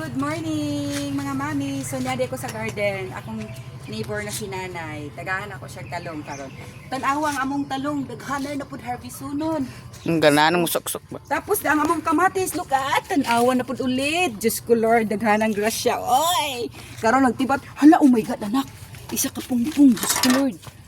Good morning mga mami. So nyade ko sa garden. Akong neighbor na si nanay. Tagahan ako siya talong karon. Tanawa ang among talong daghanan na pud harvest sunon. Ang gana ng musok-sok ba? Tapos ang among kamatis, look at, tanawa na pud ulit. Diyos ko Lord, daghanang grasya. Oy! Karon nagtibat, hala, oh my God, anak. Isa ka pungpung, Diyos ko Lord.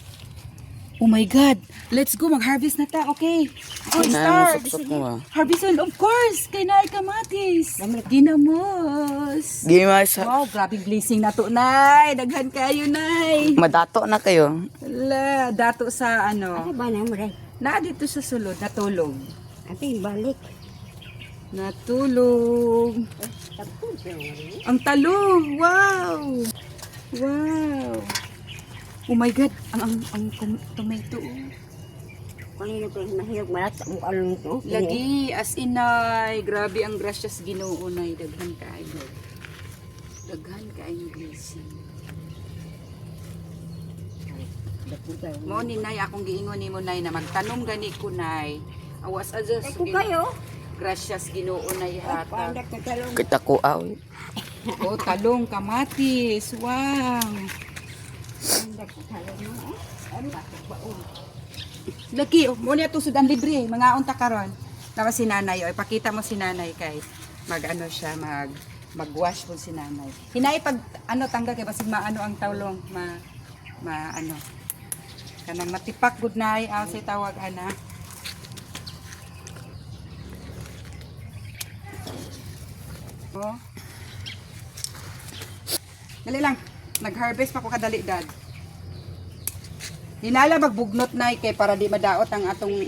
Oh my God. Let's go, mag-harvest na ta, okay? Oh, Ano, start. suksok mo, ah. Harvest on, of course. Kay naay kamatis. Ginamos. Sa... Wow, grabe blessing na to, Nay. Daghan kayo, Nay. Madato na kayo. Hala, dato sa ano. Ano ba na mo? Na dito sa sulod, natulog. Ate, balik. Natulog. Ang talong. Wow. Wow. Oh my God. Ang, ang, ang tomato. Kanina ko nahiyag malat sa mukha lang ito. Lagi, as inay. Grabe ang gracious ginoo na. Daghan kayo. Daghan kayo blessing. Mo ni nay akong giingon nimo nay na magtanom gani ko nay. Awas ajas. Ako kayo. Gracious Ginoo nay talong. Kita ko aw. Oh, talong, kamatis. Wow. Lagi, oh, mo niya tusod ang libre, mga unta karon. Tapos si nanay, oh, ipakita mo si nanay kay mag ano siya, mag magwash po si nanay. Hinay pag ano tanggal kay basig maano ang tawlong, ma ma ano. Kanang matipak good nay, aw say tawag ana. Oh. Dali lang. Nag-harvest pa ko kadali dad. Hinala magbugnot na kay para di madaot ang atong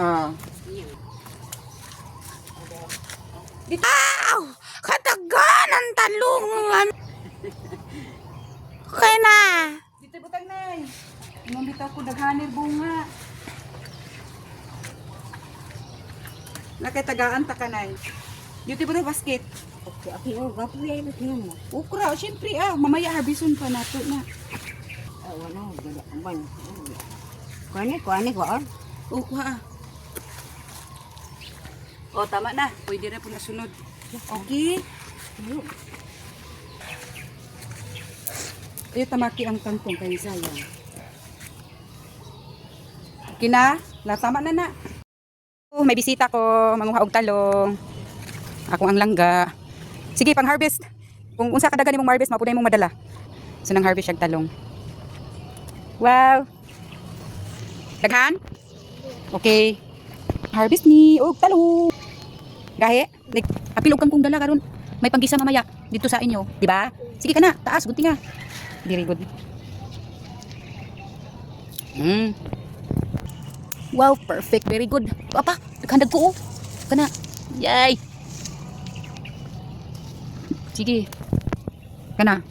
ah. Aw! Katagan ang talungan. Kaya na. Dito butang nay. Ingon bitaw ko daghanir bunga. Nakay tagaan ta kanay. Dito butang basket. Okay, okay. Oh, gapo yan. Tingnan mo. Ukra, syempre ah, mamaya harbison pa nato na. Ah, wala. Gala. Aman. Kuani, kuani, kuan. Oh, kuha ah. Oh, tama na. Pwede na po na sunod. Okay. Iyo tamaki ang kangkong kay sayang. Kina, na tama na na. Oh, may bisita ko, manguha og talong. Ako ang langga. Sige, pang harvest. Kung unsa kadagan imong harvest, mapuday mong madala. So nang harvest siya talong. Wow. Daghan? Okay. Harvest ni og talong. Gahe, like, apilog kang kung dala karon. May panggisa mamaya dito sa inyo, di ba? Sige ka na, taas, gunti nga. Very good. Mm. Wow, perfect. Very good. Papa, naghandag ko oh. Kana. Yay. Sige. Kana.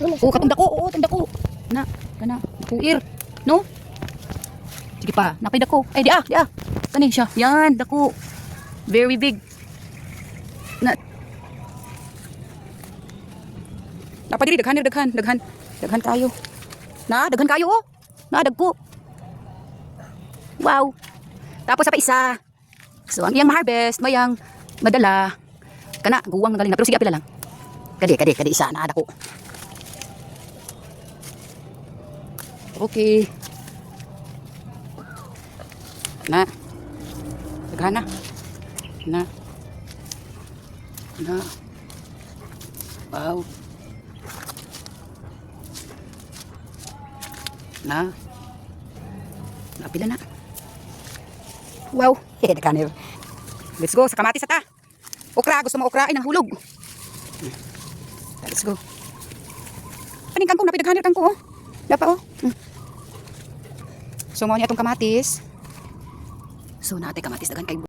Oh, katong dako. Oo, katong dako. Kana. Kana. Puir. No? Sige pa. Napay dako. Ay, di ah, di ah. Kani siya. Yan, dako. Very big. Na. Napadiri, daghan, daghan, daghan. Daghan kayo. Na, daghan kayo oh. Na, dagko. Wow. Tapos sa pa isa. So, ang iyang harvest, mayang madala. Kana, guwang na galing na. Pero sige, apila lang. Kadi, kadi, kadi isa. Na, dako. Okay. Na. Daghan na. Na. Wow. Na. Napila na. Wow. Hehe, kanil. Let's go sa kamatis ata. Okra, gusto mo okrain ang hulog. Let's go. Kaning kangkong, napidaghanir kangkong oh. Dapa oh. Hmm. So, mo niya itong kamatis. So, natin kamatis dagan kay